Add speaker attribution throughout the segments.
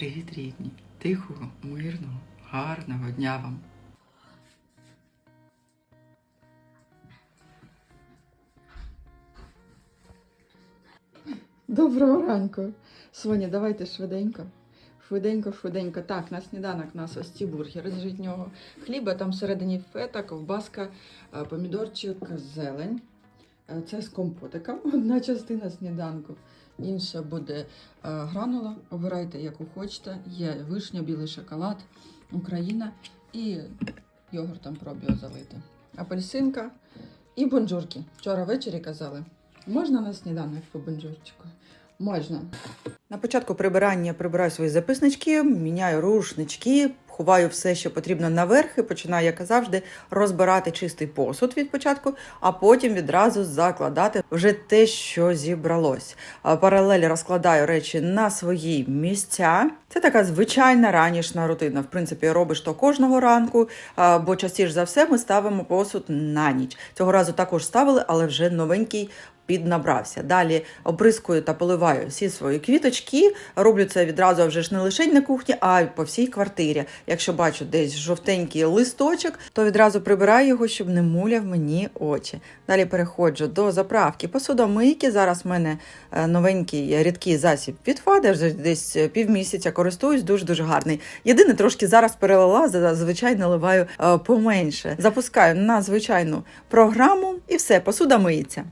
Speaker 1: Привіт, рідні! Тихого, мирного, гарного дня вам! Доброго ранку! Соня, давайте швиденько. Швиденько, швиденько. Так, на сніданок у нас ось ці бургери з житнього хліба, там всередині фета, ковбаска, е, помідорчик, зелень. Е, Це з компотиком. Одна частина сніданку. Інша буде е, гранула. Обирайте, яку хочете. Є вишня, білий шоколад, Україна і йогуртом пробіо залити. Апельсинка і бонжурки. Вчора ввечері казали. Можна на сніданок по бонжурчику? Можна. На початку прибирання прибираю свої записнички, міняю рушнички, ховаю все, що потрібно наверх, і починаю, як завжди, розбирати чистий посуд від початку, а потім відразу закладати вже те, що зібралось. А Паралель розкладаю речі на свої місця. Це така звичайна ранішна рутина. В принципі, робиш то кожного ранку, бо частіше за все ми ставимо посуд на ніч. Цього разу також ставили, але вже новенький піднабрався. Далі оприскую та поливаю всі свої квіточки. Роблю це відразу вже ж не лише на кухні, а й по всій квартирі. Якщо бачу десь жовтенький листочок, то відразу прибираю його, щоб не муляв мені очі. Далі переходжу до заправки посудомийки. Зараз в мене е, новенький рідкий засіб від Фади, вже десь е, півмісяця користуюсь, дуже дуже гарний. Єдине, трошки зараз перелила, зазвичай наливаю е, поменше. Запускаю на звичайну програму і все, посуда миється.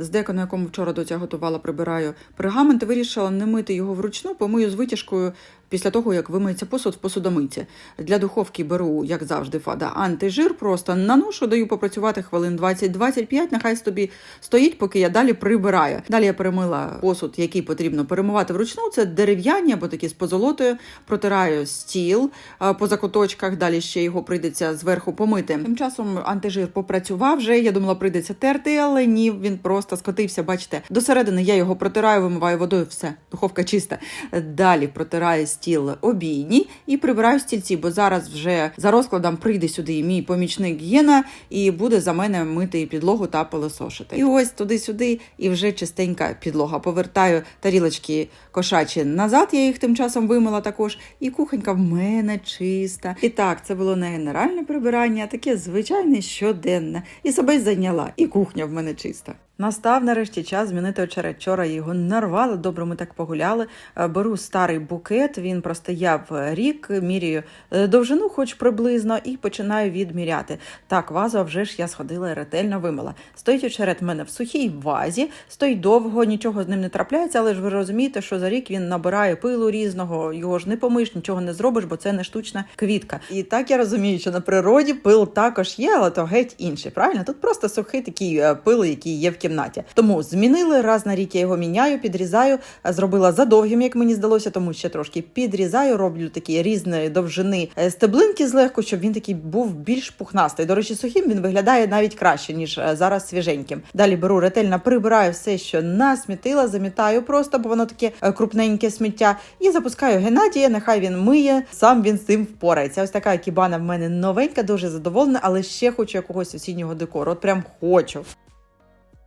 Speaker 1: З деку, на якому вчора доця готувала, прибираю пергамент, вирішила не мити його вручну, помию з витяжкою після того, як вимиється посуд в посудомийці. Для духовки беру, як завжди, фада антижир, просто наношу, даю попрацювати хвилин 20-25, нехай собі стоїть, поки я далі прибираю. Далі я перемила посуд, який потрібно перемивати вручну. Це дерев'яні або такі з позолотою. Протираю стіл по закуточках, далі ще його прийдеться зверху помити. Тим часом антижир попрацював вже. Я думала, прийдеться терти, але ні, він просто скотився. Бачите, до середини я його протираю, вимиваю водою. Все, духовка чиста. Далі протираю стіл обійні і прибираю стільці, бо зараз вже за розкладом прийде сюди мій помічник Єна і буде за мене мити підлогу та пилосошити. І ось туди-сюди, і вже чистенька підлога. Повертаю тарілочки кошачі назад. Я їх тим часом вимила також. І кухонька в мене чиста. І так, це було не генеральне прибирання, а таке звичайне щоденне. І себе зайняла, і кухня в мене чиста. Настав нарешті час змінити очерет. Вчора його нарвали. Добре, ми так погуляли. Е, Беру старий букет. Він простояв рік, міряю е, довжину, хоч приблизно, і починаю відміряти. Так, вазу вже ж я сходила і ретельно вимила. Стоїть очерет в мене в сухій вазі, стоїть довго, нічого з ним не трапляється, але ж ви розумієте, що за рік він набирає пилу різного, його ж не помиш, нічого не зробиш, бо це не штучна квітка. І так я розумію, що на природі пил також є, але то геть інший. Правильно? Тут просто сухий такий е, пил, який є в кімнаті. Тому змінили раз на рік я його міняю, підрізаю. Зробила задовгим, як мені здалося, тому ще трошки підрізаю, роблю такі різної довжини е, стеблинки злегку, щоб він такий був більш пухнастий. До речі, сухим він виглядає навіть краще, ніж е, зараз свіженьким. Далі беру ретельно прибираю все, що насмітила, замітаю просто, бо воно таке е, крупненьке сміття. І запускаю Геннадія, нехай він миє, сам він з цим впорається. Ось така кібана в мене новенька, дуже задоволена, але ще хочу якогось осіннього декору. От прям хочу.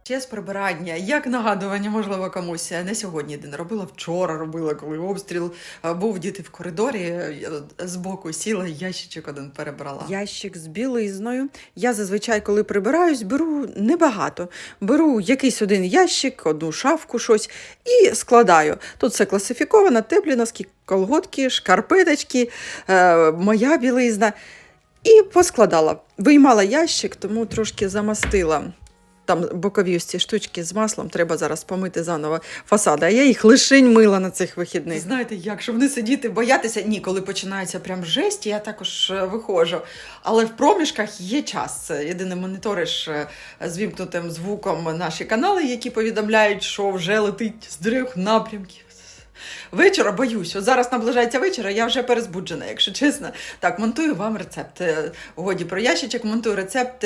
Speaker 1: Ще з прибирання, як нагадування, можливо, комусь не сьогодні день робила, вчора робила, коли обстріл е, був діти в коридорі. Я збоку сіла, ящичок один перебрала. Ящик з білизною. Я зазвичай, коли прибираюсь, беру небагато. Беру якийсь один ящик, одну шафку, щось і складаю. Тут все класифіковано, теплі носки, колготки, шкарпеточки, е, моя білизна. І поскладала. Виймала ящик, тому трошки замастила. Там бокові ось ці штучки з маслом треба зараз помити заново фасади. А я їх лишень мила на цих вихідних. Знаєте, як щоб не сидіти, боятися? Ні, коли починається прям жесть, я також е, виходжу. Але в проміжках є час. Єдине моніториш е, з вімкнутим звуком наші канали, які повідомляють, що вже летить з трьох напрямків. Вечора боюсь. От зараз наближається вечора, я вже перезбуджена, якщо чесно. Так, монтую вам рецепт. Е, Годі про ящичок, монтую рецепт.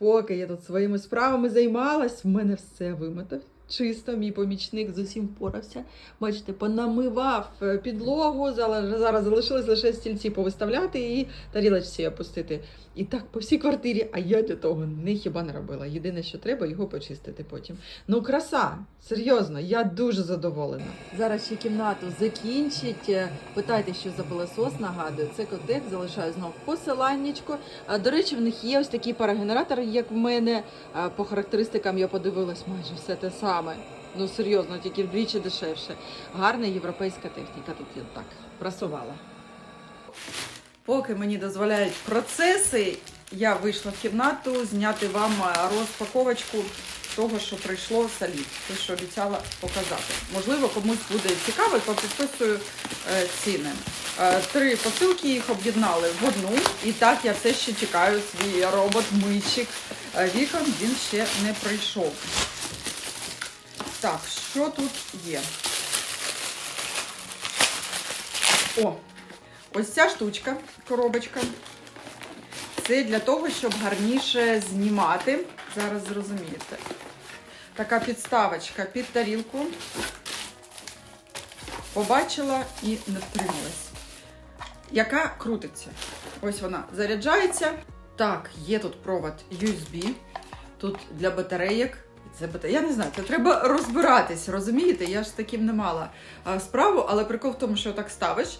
Speaker 1: Поки я тут своїми справами займалась, в мене все вимито. Чисто, мій помічник з усім впорався. Бачите, понамивав е, підлогу, зараз залишилось лише стільці повиставляти і тарілочці опустити. І так по всій квартирі, а я для того не хіба не робила. Єдине, що треба, його почистити потім. Ну, краса! Серйозно, я дуже задоволена. Зараз ще кімнату закінчить. Е, Питайте, що за пилосос, нагадую, це котек, залишаю знов посиланнячко. До речі, в них є ось такий парагенератор, як в мене. По характеристикам я подивилась майже все те саме. Ну серйозно, тільки вдвічі дешевше. Гарна європейська техніка. Тут я так прасувала. Поки мені дозволяють процеси, я вийшла в кімнату зняти вам е, розпаковочку того, що прийшло з Алік, те, що обіцяла показати. Можливо, комусь буде цікаво, то підписую е, ціни. Е, Три посилки їх об'єднали в одну, і так я все ще чекаю свій робот-мийчик. Вікон він ще не прийшов. Так, що тут є? О, ось ця штучка, коробочка. Це для того, щоб гарніше знімати. Зараз зрозумієте. Така підставочка під тарілку. Побачила і не втрималась. Яка крутиться. Ось вона заряджається. Так, є тут провод USB. Тут для батарейок. Це бата- Я не знаю, це треба розбиратись, розумієте? Я ж таким не мала справу, але прикол в тому, що так ставиш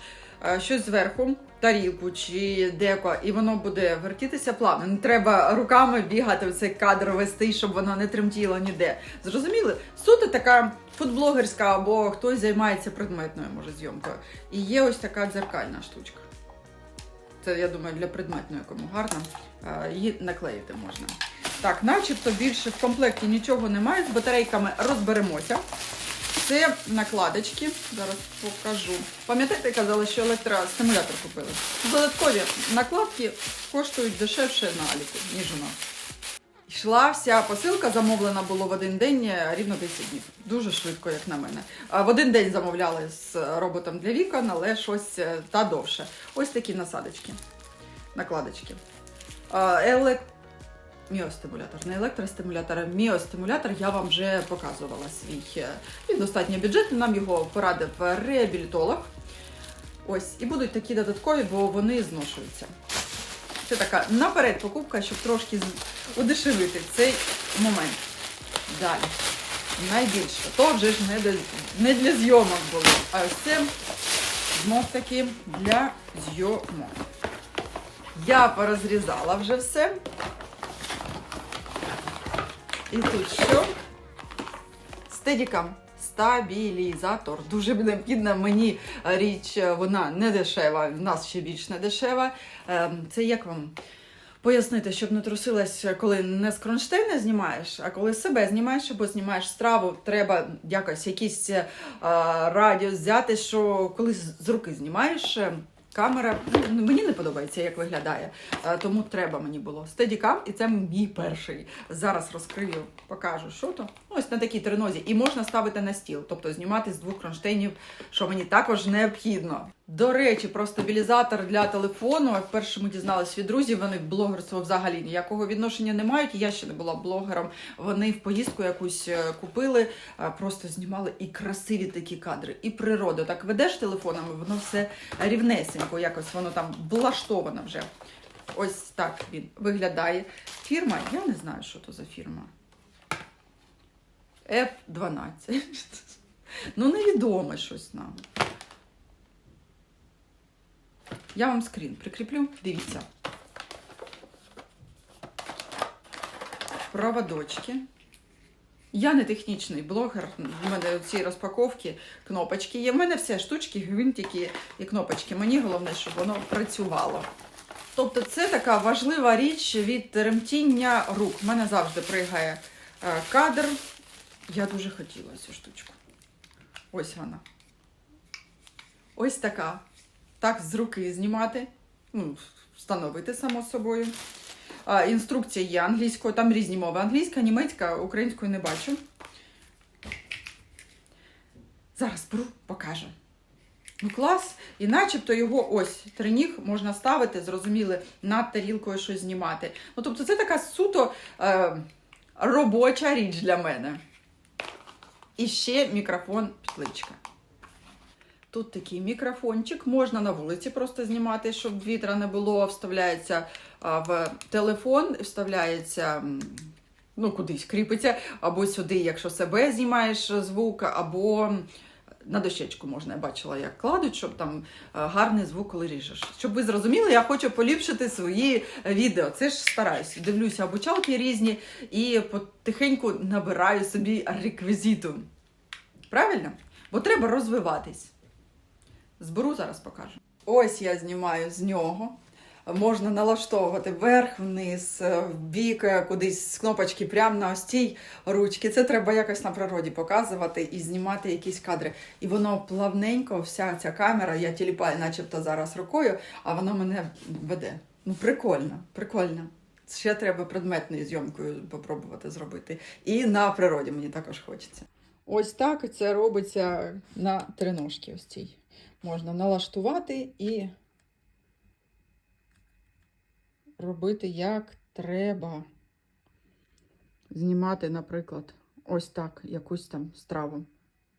Speaker 1: щось зверху, тарілку чи деко, і воно буде вертітися плавно. Не треба руками бігати в цей кадр вести, щоб воно не тремтіло ніде. Зрозуміли? Суто така фудблогерська або хтось займається предметною, може, зйомкою. І є ось така дзеркальна штучка. Це, я думаю, для предметної кому гарно. Її наклеїти можна. Так, начебто більше в комплекті нічого немає. З батарейками розберемося. Це накладочки. Зараз покажу. Пам'ятаєте, казали, що електростимулятор купили? Додаткові накладки коштують дешевше на аліку, ніж у нас. Йшла вся посилка, замовлена було в один день е, рівно 10 днів. Дуже швидко, як на мене. В один день замовляли з роботом для вікон, але щось е, та довше. Ось такі насадочки, накладочки. А, Елек... Міостимулятор, не електростимулятор, а міостимулятор я вам вже показувала свій. е, Він достатньо бюджетний, нам його порадив реабілітолог. Ось, і будуть такі додаткові, бо вони зношуються. Це така наперед покупка, щоб трошки удешевити цей момент. Далі. Найбільше. То вже ж не, для- не для зйомок було. А ось це знов таки для зйомок. Я порозрізала вже все. І тут що? Стедікам. Стабілізатор. Дуже необхідна мені річ, вона не дешева, в нас ще більш не дешева. Ем, Це як вам пояснити, щоб не трусилась, коли не з кронштейна знімаєш, а коли себе знімаєш або знімаєш страву, треба якось якийсь е, радіус взяти, що коли з руки знімаєш. Камера ну, мені не подобається, як виглядає, е, тому треба мені було стедікам, і це мій перший. Зараз розкрию, покажу, що то. Ну, Ось на такій тренозі. І можна ставити на стіл, тобто знімати з двох кронштейнів, що мені також необхідно. До речі, про стабілізатор для телефону. Як перше ми дізналися від друзів, вони в блогерство взагалі ніякого відношення не мають. Я ще не була блогером. Вони в поїздку якусь е, купили, е, просто знімали і красиві такі кадри, і природу. Так ведеш телефоном, і воно все рівнесенько, якось воно там влаштовано вже. Ось так він виглядає. Фірма, я не знаю, що то за фірма. F12. Ну, невідоме щось нам. Я вам скрін прикріплю. Дивіться. Проводочки. Я не технічний блогер. У мене ці розпаковки, кнопочки є. В мене все штучки, гвинтики і кнопочки. Мені головне, щоб воно працювало. Тобто це така важлива річ від ремтіння рук. У мене завжди пригає е, кадр. Я дуже хотіла цю штучку. Ось вона. Ось така. Так, з руки знімати. Ну, встановити само собою. А, інструкція є англійською, там різні мови. Англійська, німецька, українською не бачу. Зараз беру, покажу. Ну, клас. І начебто його ось треніг можна ставити, зрозуміли, над тарілкою щось знімати. Ну, тобто, це така суто е, робоча річ для мене. І ще мікрофон петличка. Тут такий мікрофончик, можна на вулиці просто знімати, щоб вітра не було. Вставляється в телефон, вставляється ну, кудись кріпиться, або сюди, якщо себе знімаєш звук, або на дощечку можна. Я бачила, як кладуть, щоб там е, гарний звук, коли ріжеш. Щоб ви зрозуміли, я хочу поліпшити свої е, відео. Це ж стараюсь. Дивлюся обучалки різні і потихеньку набираю собі реквізиту. Правильно? Бо треба розвиватись. Зберу, зараз покажу. Ось я знімаю з нього. Можна налаштовувати вверх, вниз, в бік, е, кудись з кнопочки прямо на ось цій ручці. Це треба якось на природі показувати і знімати якісь кадри. І воно плавненько, вся ця камера, я тіліпаю, начебто зараз рукою, а воно мене веде. Ну, прикольно, прикольно. Ще треба предметною зйомкою попробувати зробити. І на природі мені також хочеться. Ось так це робиться на триножці ось цій. Можна налаштувати і робити як треба. Знімати, наприклад, ось так якусь там страву.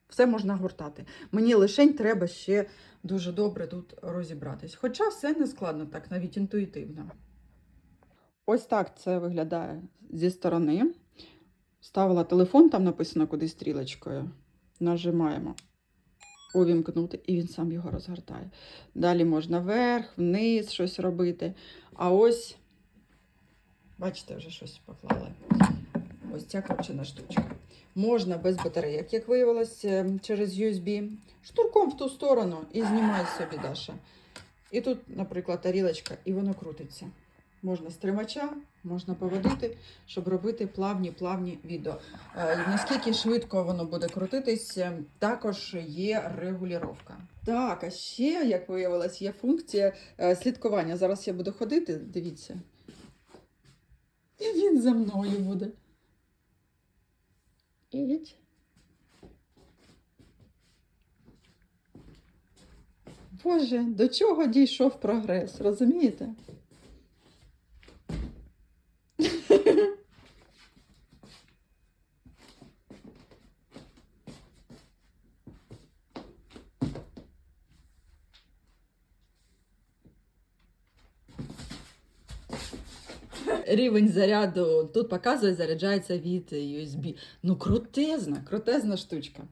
Speaker 1: Все можна гуртати. Мені лишень треба ще дуже добре тут розібратись. Хоча все не складно так, навіть інтуїтивно. Ось так це виглядає зі сторони. Ставила телефон, там написано куди стрілочкою. Нажимаємо увімкнути, і він сам його розгортає. Далі можна вверх, вниз щось робити. А ось, бачите, вже щось поклали. Ось ця копчена штучка. Можна без батарейок, як виявилось, е, через USB. Штурком в ту сторону і знімай собі, Даша. І тут, наприклад, тарілочка, і воно крутиться. Можна з тримача, можна поводити, щоб робити плавні-плавні відео. Е, Наскільки швидко воно буде крутитись, е, також є регулювання. Так, а ще, як виявилось, є функція е, слідкування. Зараз я буду ходити, дивіться. І він за мною буде. Ідіть. Боже, до чого дійшов прогрес, розумієте? Рівень заряду тут показує, заряджається від USB. Ну, крутезна, крутезна штучка.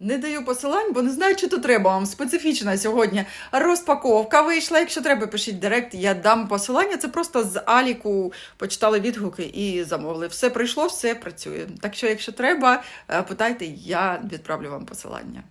Speaker 1: Не даю посилань, бо не знаю, чи то треба вам. Специфічна сьогодні розпаковка вийшла. Якщо треба, пишіть директ, я дам посилання. Це просто з Аліку почитали відгуки і замовили. Все прийшло, все працює. Так що, якщо треба, е, питайте, я відправлю вам посилання.